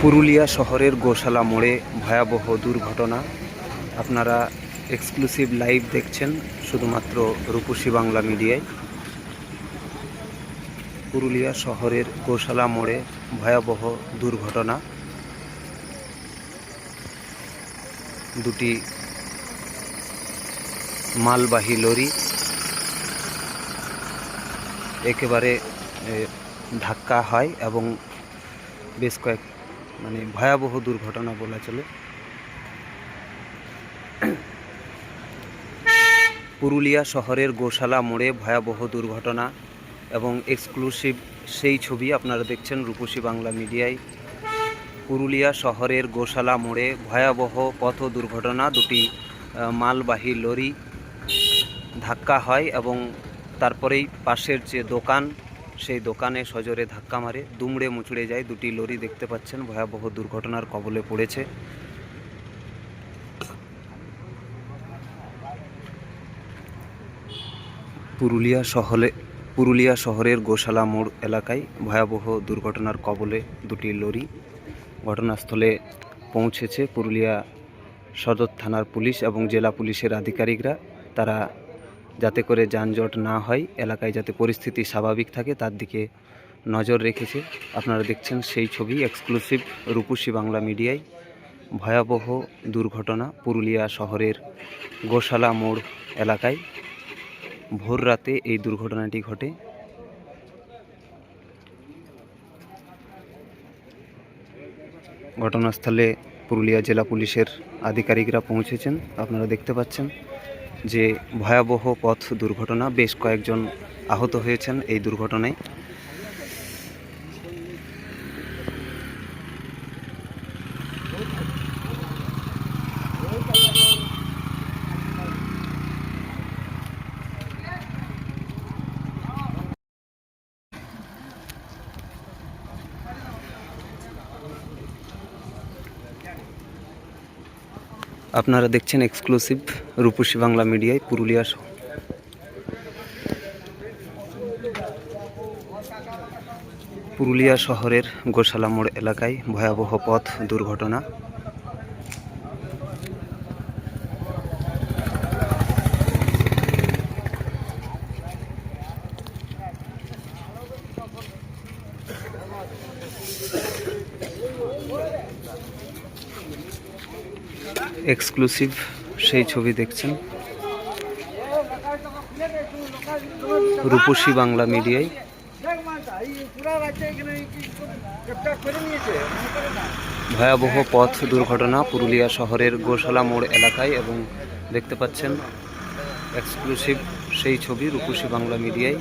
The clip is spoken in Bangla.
পুরুলিয়া শহরের গোশালা মোড়ে ভয়াবহ দুর্ঘটনা। আপনারা এক্সক্লুসিভ লাইভ দেখছেন শুধুমাত্র রূপসী বাংলা মিডিয়ায়। পুরুলিয়া শহরের গোশালা মোড়ে ভয়াবহ দুর্ঘটনা। দুটি মালবাহী লরি একেবারে ধাক্কা হয় এবং বেশ কয়েক মানে ভয়াবহ দুর্ঘটনা বলা চলে। পুরুলিয়া শহরের গোশালা মোড়ে ভয়াবহ দুর্ঘটনা এবং এক্সক্লুসিভ সেই ছবি আপনারা দেখছেন রূপসী বাংলা মিডিয়ায়। পুরুলিয়া শহরের গোশালা মোড়ে ভয়াবহ পথ দুর্ঘটনা, দুটি মালবাহী লরি ধাক্কা হয় এবং তারপরেই পাশের যে দোকান সেই দোকানে সজোরে ধাক্কা মারে, দুমড়ে মুচড়ে যায়, দুটি লরি দেখতে পাচ্ছেন, ভয়াবহ দুর্ঘটনার কবলে পড়েছে। পুরুলিয়া শহরে পুরুলিয়া শহরের গোশালা মোড় এলাকায় ভয়াবহ দুর্ঘটনার কবলে দুটি লরি ঘটনাস্থলে পৌঁছেছে। পুরুলিয়া সদর থানার পুলিশ এবং জেলা পুলিশের আধিকারিকরা, তারা যাতে করে যানজট না হয়, এলাকায় যাতে পরিস্থিতি স্বাভাবিক থাকে, তার দিকে নজর রেখেছে। আপনারা দেখছেন সেই ছবি এক্সক্লুসিভ রূপসী বাংলা মিডিয়ায়। ভয়াবহ দুর্ঘটনা পুরুলিয়া শহরের গোশালা মোড় এলাকায়। ভোর রাতে এই দুর্ঘটনাটি ঘটে। ঘটনাস্থলে পুরুলিয়া জেলা পুলিশের আধিকারিকরা পৌঁছেছেন। আপনারা দেখতে পাচ্ছেন যে ভয়াবহ পথ দুর্ঘটনা বেশ কয়েকজন আহত হয়েছেন এই দুর্ঘটনায়। আপনারা দেখছেন এক্সক্লুসিভ রূপসী বাংলা মিডিয়ায় পুরুলিয়া শ- পুরুলিয়া শহরের গোশালা মোড় এলাকায় ভয়াবহ পথ দুর্ঘটনা। এক্সক্লুসিভ সেই ছবি দেখছেন। রূপসী বাংলা মিডিয়ায়। ভয়াবহ পথ দুর্ঘটনা পুরুলিয়া শহরের গোশালা মোড় এলাকায় এবং দেখতে পাচ্ছেন এক্সক্লুসিভ সেই ছবি রূপসী বাংলা মিডিয়ায়।